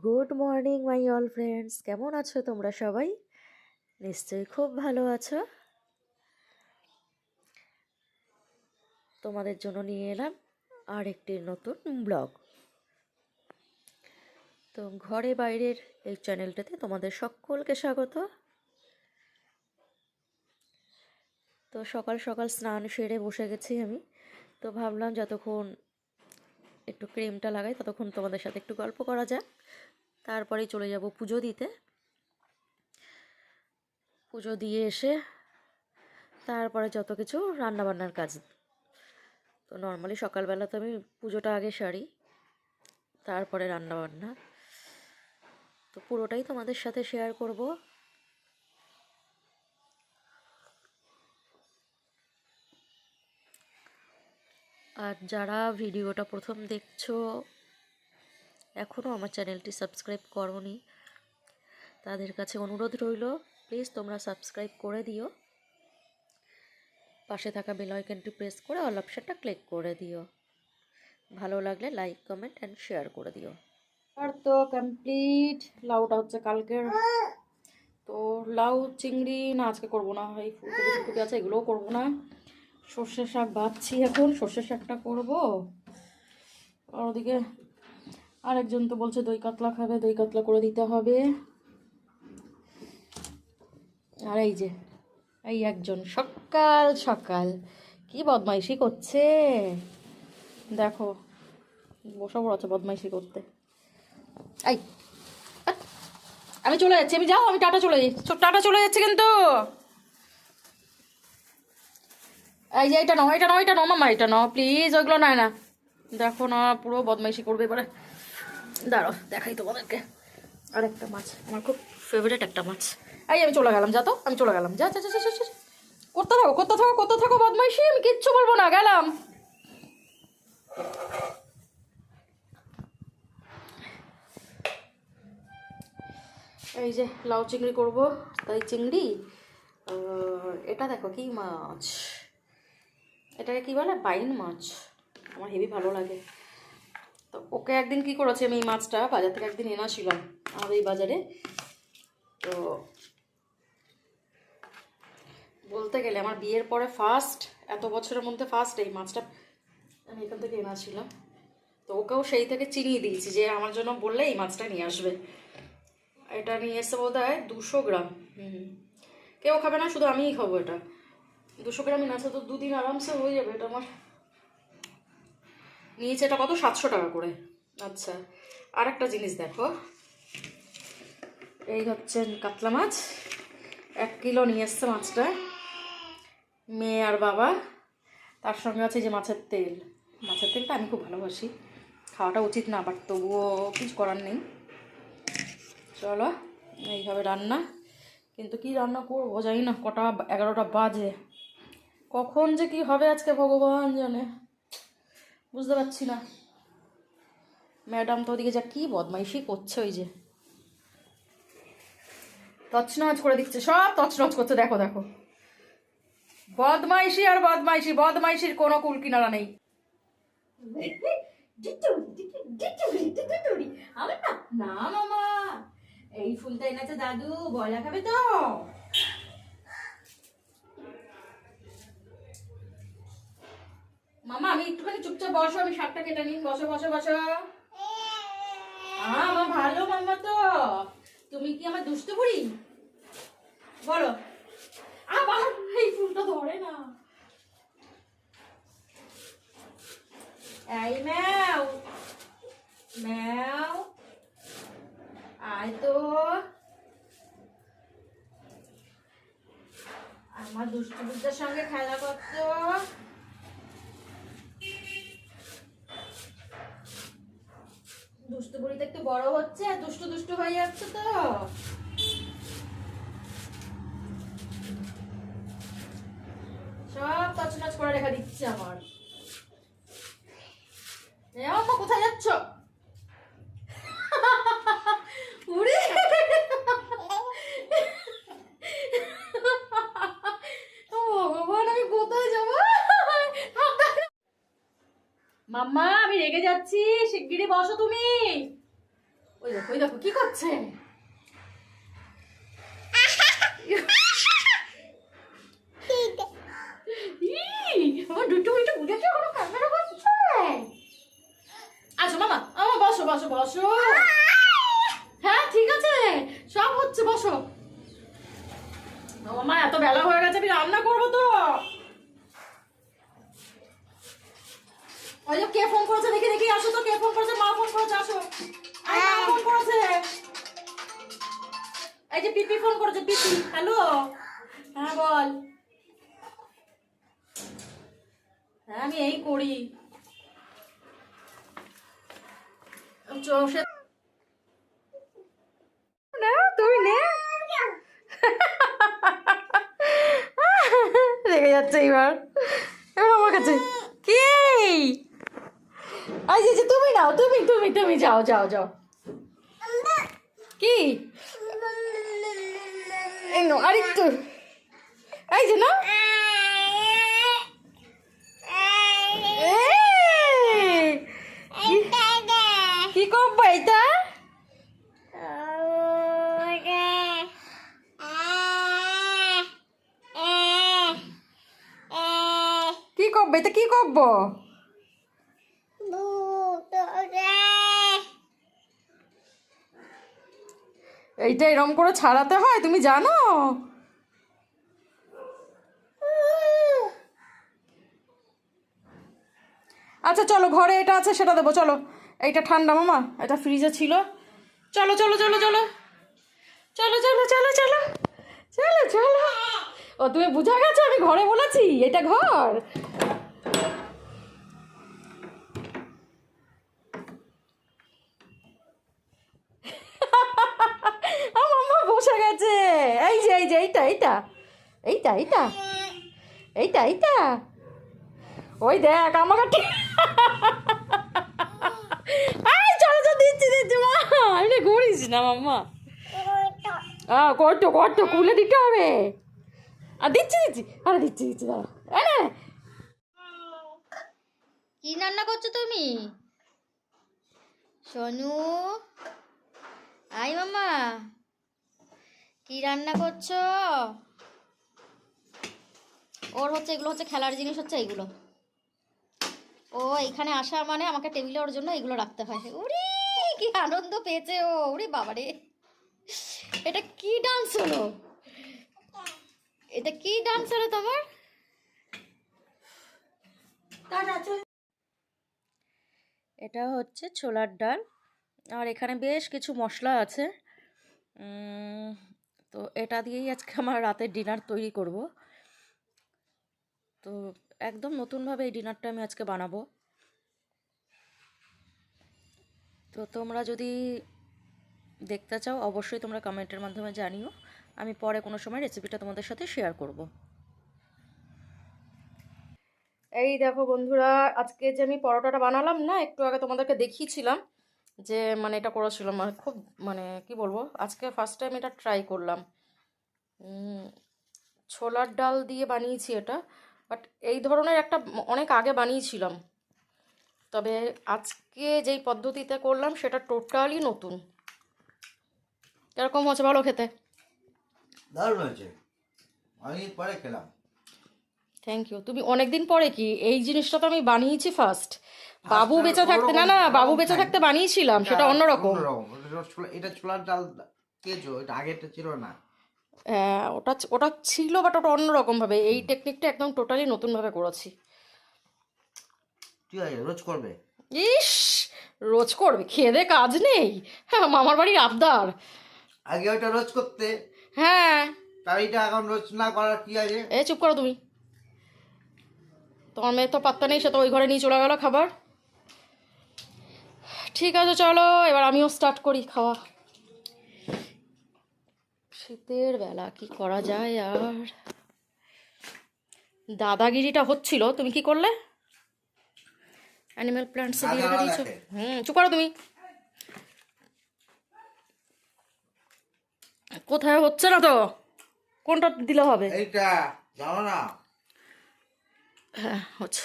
Good morning my all friends কেমন আছো তোমরা সবাই? নিশ্চয়ই খুব ভালো আছো। তোমাদের জন্য নিয়ে এলাম আর একটি নতুন ব্লগ। তো ঘরে বাইরের এই চ্যানেলটাতে তোমাদের সকলকে স্বাগত। তো সকাল সকাল স্নান সেরে বসে গেছি আমি। তো ভাবলাম যতক্ষণ একটু ক্রিমটা লাগাই, ততক্ষণ তোমাদের সাথে একটু গল্প করা যাক। তারপরেই চলে যাব পুজো দিতে। পুজো দিয়ে এসে তারপরে যত কিছু রান্নাবান্নার কাজ। তো নর্মালি সকালবেলা তো আমি পুজোটা আগে সারি, তারপরে রান্নাবান্না। তো পুরোটাই তোমাদের সাথে শেয়ার করব। আর যারা ভিডিওটা প্রথম দেখছ এখনও আমার চ্যানেলটি সাবস্ক্রাইব করনি, তাদের কাছে অনুরোধ রইল, প্লিজ তোমরা সাবস্ক্রাইব করে দিও। পাশে থাকা বেল আইকনটি প্রেস করে অল অপশানটা ক্লিক করে দিও। ভালো লাগলে লাইক, কমেন্ট অ্যান্ড শেয়ার করে দিও। আর তো কমপ্লিট লাউটা হচ্ছে কালকের। তো লাউ, চিংড়ি না আজকে করব না এই ফুলকপি ফুলকপি আছে, এগুলোও করব না। সর্ষে শাক বাচ্ছি এখন, সর্ষে শাকটা করব। আর ওদিকে আরেকজন তো বলছে দই কাতলা খাবে, দই কাতলা করে দিতে হবে। আর এই যে, এই একজন, সকাল সকাল। কি বদমাইশি করছে? দেখো, বসা বড় আছে বদমাইশি করতে। এই আমি চলে যাচ্ছি, আমি যাও, আমি টাটা চলে যাচ্ছি। টাটা চলে যাচ্ছে কিন্তু। এই যে এটা নাও এটা নাও এটা নাও, মামা, এটা নাও প্লিজ ওইগুলো নয় না। দেখো না, পুরো বদমাইশি করবে এবারে। দাঁড়ো দেখাই তোমাদেরকে। আর একটা মাছ, আমার খুব ফেভারিট একটা মাছ। এই আমি চলে গেলাম, যা তো, আমি চলে গেলাম। যা যা যা যা। করতে থাকো করতে থাকো করতে থাকো, বদমাইশি, আমি কিচ্ছু বলব না, গেলাম। এই যে লাউ চিংড়ি করব, তাই চিংড়ি। এটা দেখো কি মাছ। এটাকে কি বলে? বাইন মাছ। আমার হেভি ভালো লাগে। তো ওকে একদিন কি করেছি আমি এই মাছটা? বাজার থেকে একদিন এনেছিলাম আমাদের এই বাজারে। তো বলতে গেলে আমার বিয়ের পরে ফার্স্ট এত বছরের মধ্যে ফার্স্ট এই মাছটা আমি এখান থেকে এনেছিলাম। তো ওকেও সেই থেকে চিনিয়ে দিয়েছি যে আমার জন্য বললে এই মাছটা নিয়ে আসবে। এটা নিয়ে এসে বোধ হয় দুশো গ্রাম। হুম। কেউ খাবে না, শুধু আমিই খাব এটা। দুশো গ্রামই না তো দুদিন আরামসে হয়ে যাবে, এটা আমার নিয়েছে এটা কত? সাতশো টাকা করে। আচ্ছা আর একটা জিনিস দেখো। এই হচ্ছে কাতলা মাছ। এক কিলো নিয়ে এসছে মাছটা। মেয়ে আর বাবা। তার সঙ্গে আছে যে মাছের তেল। মাছের তেলটা আমি খুব ভালোবাসি। খাওয়াটা উচিত না বাট তবুও কিছু করার নেই। চলো, এইভাবে রান্না। কিন্তু কি রান্না করব জানি না, কটা এগারোটা বাজে। কখন যে কি হবে আজকে ভগবান জানে। বুঝতে পারছি না। ম্যাডাম তো ওদিকে যা কি বদমাইশি করছে ওই যে। তছনছ করে দিচ্ছে, সব তছনছ করছে, দেখো দেখো। বদমাইশি আর বদমাইশি, বদমাইশির কোনো কুল কিনারা নেই আমার এই ফুলটা এনেছে দাদু বয়লা খাবে তো। মামা, আমি একটুখানি চুপচাপ বসো, আমি শাকটা কেটে নিন বসো বসো বসো। আমার ভালো মামা তো। তুমি কি আমার দুষ্ট বুড়ি? বলো। আবার এই ফুলটা ধরে না। এই ম্যাও ম্যাও। আয় তো। আমার দুষ্টু সঙ্গে খেলা করতো। দুষ্টু বুড়িতে একটু বড় হচ্ছে দুষ্টু দুষ্টু হয়ে যাচ্ছে তো। সব করে রেখে দিচ্ছে আমার। কোথায় যাচ্ছ? মাম্মা, আমি রেগে যাচ্ছি, শিগগিরই বসো তুমি। ওই দেখো ওই দেখো কি করছে? বসো হ্যাঁ ঠিক আছে, সব হচ্ছে, বসো। মামা এত বেলা হয়ে গেছে রান্না করব তো। ওই কে ফোন করেছে, দেখি দেখি আসো তো, কে ফোন করেছে, মা ফোন করেছে, আসো। ফোন করেছে? এই যে পিপি ফোন করেছে পিপি হ্যালো? হ্যাঁ বল। হ্যাঁ আমি এই করি। না তুই নে। রেগে যাচ্ছে এবার। এবার আমার কাছে। কি? যে যে তুমি নাও তুমি তুমি তুমি যাও যাও যাও। কি? এই নো আরেকটু। এই যে না কি করব এটা? কি করব এটা কি করব এইটা এরম করে ছাড়াতে হয়, তুমি জানো? আচ্ছা চলো, ঘরে এটা আছে, সেটা দেবো, চলো। এইটা ঠান্ডা, মামা, এটা ফ্রিজে ছিল। চলো চলো চলো চলো। চলো চলো চলো চলো। চলো চলো। ও, তুমি বুঝা গেছো আমি ঘরে বলেছি? এটা ঘর আমার আম্মা বসে গেছে এই যে এই যে এইটা এইটা এইটা এইটা। এইটা এইটা। ওই দেখ, আমাকে ঠিক দিচ্ছি দিচ্ছি, মা। না মাম্মা। খুলে দিতে হবে। আর, দিচ্ছি দিচ্ছি রান্না করছ তুমি? সোনু? আই কি রান্না করছ? ওর হচ্ছে এগুলো হচ্ছে খেলার জিনিস হচ্ছে এইগুলো। ও এখানে আসা মানে আমাকে টেবিলে ওর জন্য এগুলো রাখতে হয়। উরি কি আনন্দ পেয়েছে ও উরি বাবারে। এটা কি ডান্স হলো? এটা কি ডান্স হলো তোমার? এটা হচ্ছে ছোলার ডাল। আর এখানে বেশ কিছু মশলা আছে। তো এটা দিয়েই আজকে আমার রাতের ডিনার তৈরি করব। তো একদম নতুনভাবে এই ডিনারটা আমি আজকে বানাবো। তো তোমরা যদি দেখতে চাও, অবশ্যই তোমরা কমেন্টের মাধ্যমে জানিও। আমি পরে কোনো সময় রেসিপিটা তোমাদের সাথে শেয়ার করব। এই দেখো বন্ধুরা, আজকে যে আমি পরোটাটা বানালাম না, একটু আগে তোমাদেরকে দেখিয়েছিলাম যে মানে এটা করেছিলাম মানে খুব মানে কি বলব, আজকে ফার্স্ট টাইম এটা ট্রাই করলাম। ছোলার ডাল দিয়ে বানিয়েছি এটা। বাট এই ধরনের একটা অনেক আগে বানিয়েছিলাম। তবে আজকে যেই পদ্ধতিতে করলাম সেটা টোটালি নতুন। কীরকম হচ্ছে ভালো খেতে? দারুণ হয়েছে। অনেকদিন পরে খেলাম। থ্যাংক ইউ তুমি অনেকদিন পরে কি? এই জিনিসটা তো আমি বানিয়েছি ফার্স্ট বাবু বেঁচে থাকতে না না বাবু বেঁচে থাকতে বানিয়েছিলাম সেটা অন্যরকম। এটা ছোলার ডাল খেয়েছো এটা আগেরটা ছিল না। ওটা ওটা ছিল বাট ওটা অন্যরকম ভাবে। এই টেকনিকটা একদম টোটালি নতুনভাবে করেছি। ঠিক আছে রোজ করবে? ইস রোজ করবে। খেয়ে দে কাজ নেই। হ্যাঁ মামার বাড়ির আবদার। আগে ওটা রোজ করতে। হ্যাঁ। তার এটা এখন রোজ না করার কি আছে? এ চুপ করো তুমি। তোমার মেয়ে তো পাত্তা নেই সে তো ওই ঘরে নিয়ে চলে গেল খাবার। ঠিক আছে চলো এবার আমিও স্টার্ট করি খাওয়া। শীতের বেলা কি করা যায় আর? দাদাগিরিটা হচ্ছিল তুমি কি করলে? অ্যানিমেল প্ল্যান্টস দিয়ে রেখে দিয়েছ। হুম চুপ করো তুমি। কোথায় হচ্ছে না তো? কোনটা দিলে হবে? এইটা জানো না। হ্যাঁ হচ্ছে।